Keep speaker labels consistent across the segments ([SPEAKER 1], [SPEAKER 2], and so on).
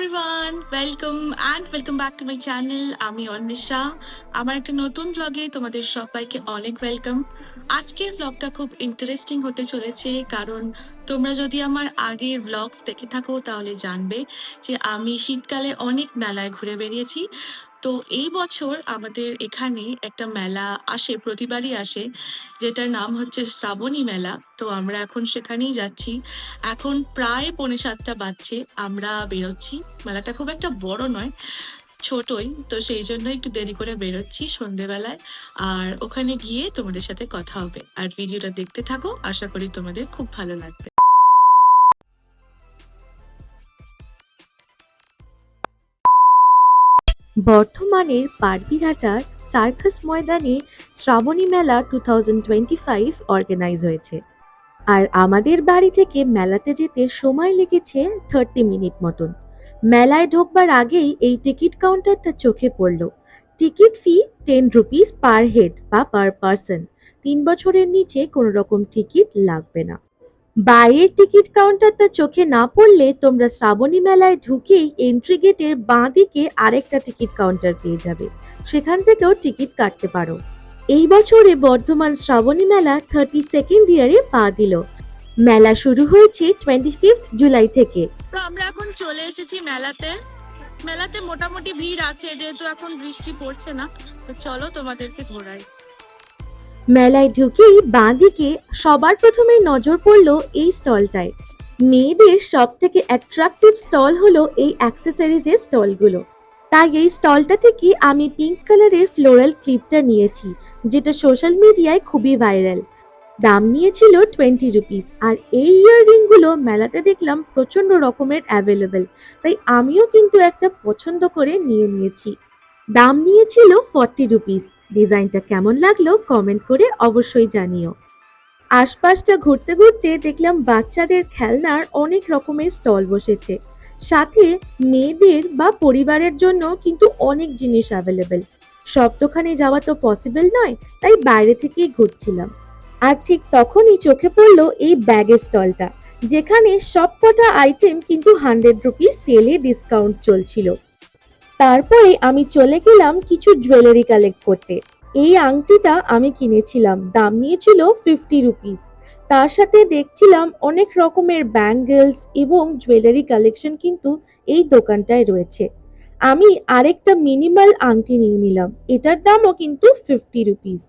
[SPEAKER 1] Everyone welcome and welcome back to my channel আমি অন্বেষা আমার একটা নতুন ব্লগে তোমাদের সবাইকে অনেক ওয়েলকাম আজকের ব্লগটা খুব ইন্টারেস্টিং হতে চলেছে কারণ তোমরা যদি আমার আগের ব্লগস দেখে থাকো, তাহলে জানবে যে আমি শীতকালে অনেক মেলায় ঘুরে বেরিয়েছি তো এই বছর আমাদের এখানে একটা মেলা আসে, প্রতিবারই আসে, যেটার নাম হচ্ছে শ্রাবণী মেলা। তো আমরা এখন সেখানেই যাচ্ছি। এখন প্রায় পৌনে সাতটা বাজছে, আমরা বেরোচ্ছি। মেলাটা খুব একটা বড় নয়, ছোটই। তো সেই জন্য একটু দেরি করে বেরোচ্ছি সন্ধেবেলায়। আর ওখানে গিয়ে তোমাদের সাথে কথা হবে। আর ভিডিওটা দেখতে থাকো, আশা করি তোমাদের খুব ভালো লাগবে।
[SPEAKER 2] বর্ধমানের পারবিরহাটার সার্কাস ময়দানে শ্রাবণী মেলা two thousand twenty five organise হয়েছে। আর আমাদের বাড়ি থেকে মেলাতে যেতে সময় লেগেছে থার্টি মিনিট মতন। মেলায় ঢোকবার আগেই এই টিকিট কাউন্টারটা চোখে পড়ল। Ticket fee ten rupees per head বা পার পারসন তিন বছরের নিচে কোনো রকম টিকিট লাগবে না। বাইরের টিকিট কাউন্টারটা চোখে না পড়লে তোমরা শ্রাবণী মেলায় ঢুকেই এন্ট্রি গেটের বাঁ দিকে আরেকটা টিকিট কাউন্টার পেয়ে যাবে। সেখান থেকেও টিকিট কাটতে পারো। এই বছরে বর্ধমান শ্রাবণী মেলা থার্টি সেকেন্ড ইয়ারে পা দিল। মেলা শুরু হয়েছে টোয়েন্টি ফিফথ জুলাই থেকে।
[SPEAKER 1] তো আমরা এখন চলে এসেছি মেলাতে। মেলাতে মোটামুটি ভিড় আছে, যেহেতু এখন বৃষ্টি পড়ছে না। তো চলো তোমাদেরকে ঘোরাই।
[SPEAKER 2] মেলায় ঢুকেই বাঁ দিকে সবার প্রথমে নজর পড়ল এই স্টলটায়। মেয়েদের সব থেকে অ্যাট্রাকটিভ স্টল হলো এই অ্যাক্সেসরিজের স্টলগুলো। তাই এই স্টলটা থেকে আমি পিঙ্ক কালারের ফ্লোরাল ক্লিপটা নিয়েছি, যেটা সোশ্যাল মিডিয়ায় খুবই ভাইরাল দাম নিয়েছিল টোয়েন্টি রুপিস আর এই ইয়াররিংগুলো মেলাতে দেখলাম প্রচণ্ড রকমের অ্যাভেলেবেল তাই আমিও কিন্তু একটা পছন্দ করে নিয়ে নিয়েছি। দাম নিয়েছিল ফর্টি রুপিস ডিজাইনটা কেমন লাগল কমেন্ট করে অবশ্যই জানিও। আশপাশটা ঘুরতে ঘুরতে দেখলাম বাচ্চাদের খেলনার অনেক রকমের স্টল বসেছে। সাথে মেয়েদের বা পরিবারের জন্য কিন্তু অনেক জিনিস অ্যাভেলেবেল সব দোকানে যাওয়া তো পসিবল নয়, তাই বাইরে থেকেই ঘুরছিলাম। আর ঠিক তখনই চোখে পড়ল এই ব্যাগের স্টলটা। যেখানে সবকটা আইটেম কিন্তু হান্ড্রেড রুপিস সেলে ডিসকাউন্ট চলছিল। তারপরে আমি চলে গেলাম কিছু জুয়েলারি কালেক্ট করতে। এই আংটিটা আমি কিনেছিলাম। দাম নিয়েছিল ফিফটি রুপিস তার সাথে দেখছিলাম অনেক রকমের ব্যাঙ্গেলস এবং জুয়েলারি কালেকশন কিন্তু এই দোকানটায় রয়েছে। আমি আরেকটা মিনিমাল আংটি নিয়ে নিলাম। এটার দামও কিন্তু ফিফটি রুপিস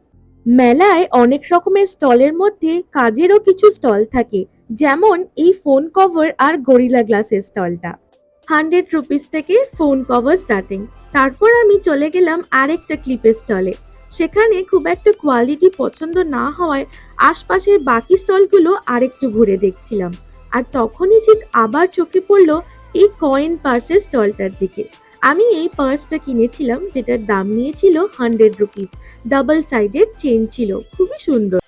[SPEAKER 2] মেলায় অনেক রকমের স্টলের মধ্যে কাজেরও কিছু স্টল থাকে। যেমন এই ফোন কভার আর গরিলা গ্লাসের স্টলটা। হান্ড্রেড রুপিস থেকে ফোন কভার স্টার্টিং তারপর আমি চলে গেলাম আরেকটা ক্লিপের স্টলে সেখানে খুব একটা কোয়ালিটি পছন্দ না হওয়ায় আশপাশের বাকি স্টলগুলো আরেকটু ঘুরে দেখছিলাম। আর তখনই ঠিক আবার চোখে পড়ল এই কয়েন পার্সের স্টলটার দিকে। আমি এই পার্সটা কিনেছিলাম, যেটার দাম নিয়েছিল হান্ড্রেড রুপিস ডাবল সাইডের চেন ছিল, খুবই সুন্দর।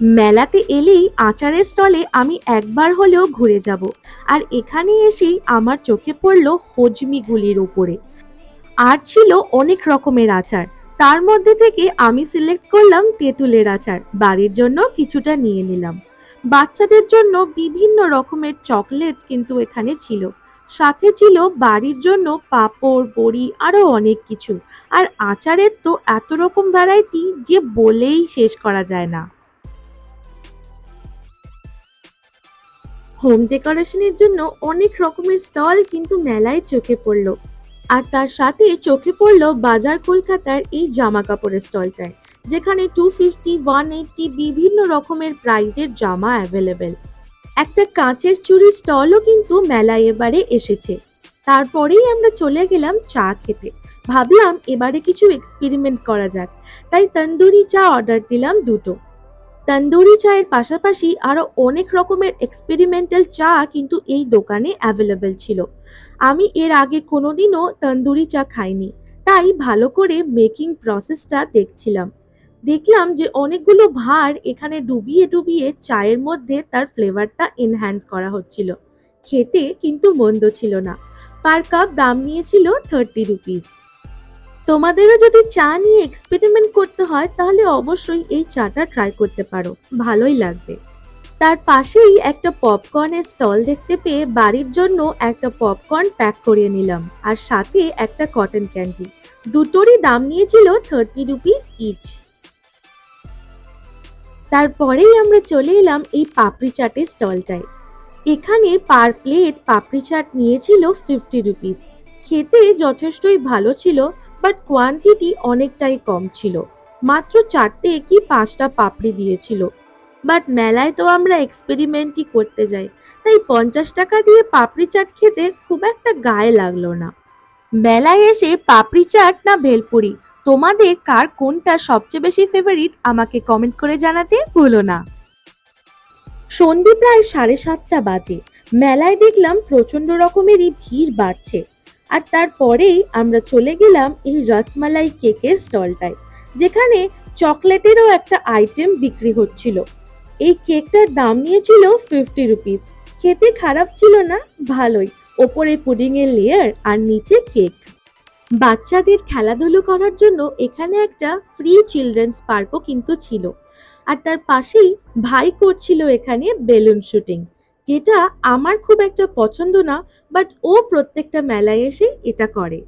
[SPEAKER 2] মেলাতে এলেই আচারের স্টলে আমি একবার হলেও ঘুরে যাব। আর এখানে এসেই আমার চোখে পড়ল হজমিগুলির উপরে। আর ছিল অনেক রকমের আচার। তার মধ্যে থেকে আমি সিলেক্ট করলাম তেঁতুলের আচার। বাড়ির জন্য কিছুটা নিয়ে নিলাম। বাচ্চাদের জন্য বিভিন্ন রকমের চকলেটস কিন্তু এখানে ছিল। সাথে ছিল বাড়ির জন্য পাঁপড়, বড়ি, আরও অনেক কিছু। আর আচারের তো এত রকম ভ্যারাইটি যে বলেই শেষ করা যায় না। হোম ডেকোরেশনের জন্য অনেক রকমের স্টল কিন্তু মেলায় চোখে পড়ল। আর তার সাথে চোখে পড়ল বাজার কলকাতার এই জামা কাপড়ের স্টলটায়, যেখানে টু ফিফটি ওয়ান এইটটি বিভিন্ন রকমের প্রাইজের জামা অ্যাভেলেবেল একটা কাঁচের চুড়ির স্টলও কিন্তু মেলায় এবারে এসেছে। তারপরেই আমরা চলে গেলাম চা খেতে। ভাবলাম এবারে কিছু এক্সপেরিমেন্ট করা যাক। তাই তন্দুরি চা অর্ডার দিলাম দুটো। তন্দুরি চায়ের পাশাপাশি আরও অনেক রকমের এক্সপেরিমেন্টাল চা কিন্তু এই দোকানে অ্যাভেলেবেল ছিল। আমি এর আগে কোনোদিনও তন্দুরি চা খাইনি, তাই ভালো করে মেকিং প্রসেসটা দেখছিলাম। দেখলাম যে অনেকগুলো ভার এখানে ডুবিয়ে ডুবিয়ে চায়ের মধ্যে তার ফ্লেভারটা এনহ্যান্স করা হচ্ছিল। খেতে কিন্তু মন্দ ছিল না। পার কাপ দাম নিয়েছিল থার্টি রুপিস তোমাদেরও যদি চা নিয়ে এক্সপেরিমেন্ট করতে হয়, তাহলে অবশ্যই এই চাটা ট্রাই করতে পারো। ভালোই লাগবে। তার পাশেই একটা পপকর্নের স্টল দেখতে পেয়ে বাড়ির জন্য একটা পপকর্ন প্যাক করিয়ে নিলাম। আর সাথে একটা কটন ক্যান্ডি দুটোরই দাম নিয়েছিল থার্টি রুপিস ইচ তারপরেই আমরা চলে এলাম এই পাপড়ি চাটের স্টলটায় এখানে পার প্লেট পাপড়ি চাট নিয়েছিল ফিফটি রুপিস খেতে যথেষ্টই ভালো ছিল। বাট কোয়ান্টিটি অনেকটাই কম ছিল। মাত্র চারটে কি পাঁচটা পাপড়ি দিয়েছিল। বাট মেলায় তো আমরা এক্সপেরিমেন্টই করতে যাই, তাই পঞ্চাশ টাকা দিয়ে পাপড়ি চাট খেতে খুব একটা গায়ে লাগল না। মেলায় এসে পাপড়ি চাট না ভেলপুরি, তোমাদের কার কোনটা সবচেয়ে বেশি ফেভারিট আমাকে কমেন্ট করে জানাতে ভুলো না। সন্ধে প্রায় সাড়ে সাতটা বাজে, মেলায় দেখলাম প্রচণ্ড রকমেরই ভিড় বাড়ছে। আর তারপরেই আমরা চলে গেলাম এই রসমালাই কেকের স্টলটায়, যেখানে চকলেটেরও একটা আইটেম বিক্রি হচ্ছিল। এই কেকটার দাম নিয়েছিল ফিফটি রুপিস খেতে খারাপ ছিল না, ভালোই। ওপরে পুডিং এর লেয়ার আর নিচে কেক বাচ্চাদের খেলাধুলো করার জন্য এখানে একটা ফ্রি চিলড্রেন্স পার্কও কিন্তু ছিল। আর তার পাশেই ভাই করছিল এখানে বেলুন শুটিং যেটা আমার খুব একটা পছন্দ না বাট ও প্রত্যেকটা মেলায় এসে এটা করে।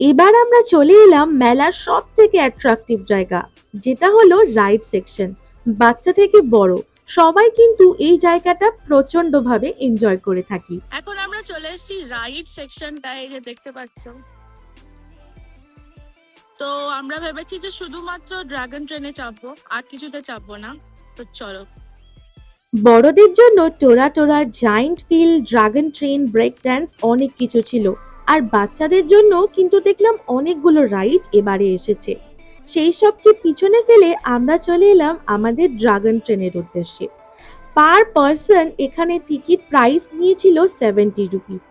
[SPEAKER 2] এবার আমরা চলে এলাম মেলার সব থেকে অ্যাট্রাকটিভ জায়গা, যেটা হলো রাইড সেকশন বাচ্চা থেকে বড়। সবাই কিন্তু এই জায়গাটা প্রচণ্ড ভাবে এনজয় করে থাকি।
[SPEAKER 1] এখন আমরা চলে এসেছি রাইড সেকশনটায় যে দেখতে পাচ্ছ। তো আমরা ভেবেছি যে শুধুমাত্র ড্রাগন ট্রেনে চাপবো, আর কিছুতে চাপবো না। তো চলো।
[SPEAKER 2] বড়দের জন্য Tora Tora giant wheel dragon train break dance অনেক কিছু ছিল। আর বাচ্চাদের জন্য কিন্তু দেখলাম অনেকগুলো রাইড এবারে এসেছে। সেই সবকে পিছনে ফেলে আমরা চলে এলাম আমাদের ড্রাগন ট্রেনের উদ্দেশ্যে। পার পার্সন এখানে টিকিট প্রাইস নিয়েছিল সেভেন্টি রুপিস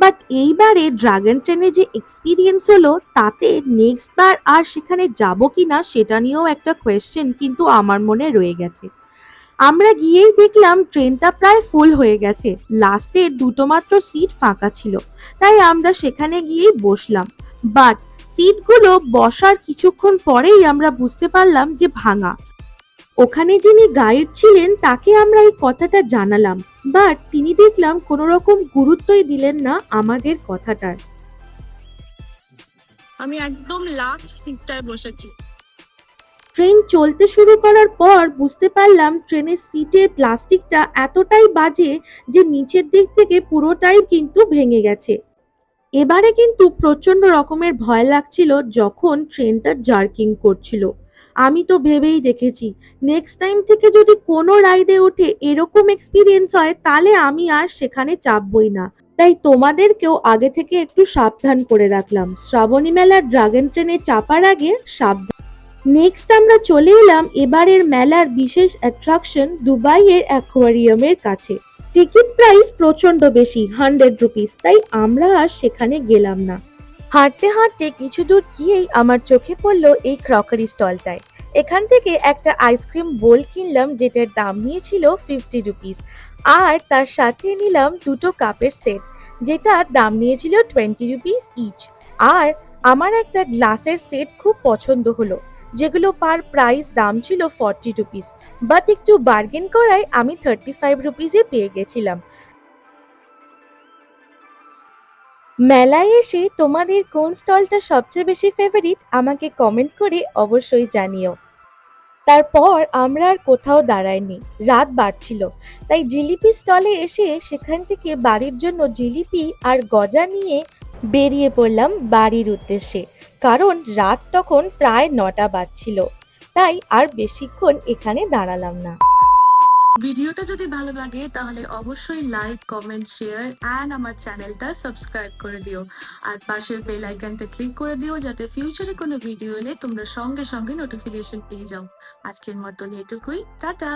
[SPEAKER 2] বাট এইবারে ড্রাগন ট্রেনে যে এক্সপিরিয়েন্স হলো, তাতে নেক্সট বার আর সেখানে যাব কি না সেটা নিয়েও একটা কোয়েশ্চেন কিন্তু আমার মনে রয়ে গেছে। আমরা গিয়েই দেখলাম ট্রেনটা প্রায় ফুল হয়ে গেছে। লাস্টে দুটো মাত্র সিট ফাঁকা ছিল। তাই আমরা সেখানে গিয়েই বসলাম। বাট সিটগুলো বসার কিছুক্ষণ পরেই আমরা বুঝতে পারলাম যে ভাঙা। ওখানে যিনি গাইড ছিলেন তাকে আমরা এই কথাটা জানালাম। বাট তিনি দেখলাম কোনো রকম গুরুত্বই দিলেন না আমাদের কথাটার।
[SPEAKER 1] আমি একদম লাস্ট সিটটায় বসেছি।
[SPEAKER 2] ট্রেন চলতে শুরু করার পর বুঝতে পারলাম ট্রেনের সিটের প্লাস্টিকটা এতটাই বাজে যে নিচের দিক থেকে পুরোটাই কিন্তু ভেঙে গেছে। এবারে কিন্তু প্রচণ্ড রকমের ভয় লাগছিল যখন ট্রেনটা জার্কিং করছিল। আমি তো ভেবেই দেখেছি। নেক্সট টাইম থেকে যদি কোনো রাইডে ওঠে এরকম এক্সপিরিয়েন্স হয়, তাহলে আমি আর সেখানে চাপবই না। তাই তোমাদেরকেও আগে থেকে একটু সাবধান করে রাখলাম। শ্রাবণী মেলার ড্রাগন ট্রেনে চাপার আগে সাবধান। নেক্সট আমরা চলে এলাম এবারের মেলার বিশেষ অ্যাট্রাকশন দুবাইয়ের অ্যাকোয়ারিয়ামের কাছে। টিকিট প্রাইস প্রচণ্ড বেশি হান্ড্রেড রুপিস তাই আমরা আর সেখানে গেলাম না। হাঁটতে হাঁটতে কিছু দূর গিয়েই আমার চোখে পড়ল এই ক্রকারি স্টলটায় এখান থেকে একটা আইসক্রিম বোল কিনলাম যেটার দাম নিয়েছিল ফিফটি রুপিস আর তার সাথে নিলাম দুটো কাপের সেট যেটার দাম নিয়েছিল টোয়েন্টি রুপিস ইচ আর আমার একটা গ্লাসের সেট খুব পছন্দ হলো, যেগুলো পার প্রাইস দাম ছিল ফর্টি রুপিস বাট একটু বার্গেন করায় আমি থার্টি ফাইভ রুপিসে পেয়ে গেছিলাম। মেলায় এসে তোমাদের কোন স্টলটা সবচেয়ে বেশি ফেভারিট আমাকে কমেন্ট করে অবশ্যই জানিও। তারপর আমরা আর কোথাও দাঁড়াইনি, রাত বাড়ছিল। তাই জিলিপি স্টলে এসে সেখান থেকে বাড়ির জন্য জিলিপি আর গজা নিয়ে বেরিয়ে পড়লাম বাড়ির উদ্দেশ্যে। কারণ রাত তখন প্রায় নটা বাজছিল, তাই আর বেশিক্ষণ এখানে দাঁড়ালাম না।
[SPEAKER 1] ভিডিওটা যদি ভালো লাগে, তাহলে অবশ্যই লাইক কমেন্ট শেয়ার অ্যান্ড আমার চ্যানেলটা সাবস্ক্রাইব করে দিও। আর পাশের বেল আইকনটা ক্লিক করে দিও, যাতে ফিউচারে কোনো ভিডিও এলে তোমরা সঙ্গে সঙ্গে নোটিফিকেশন পেয়ে যাও। আজকের মতন এটুকুই, টাটা!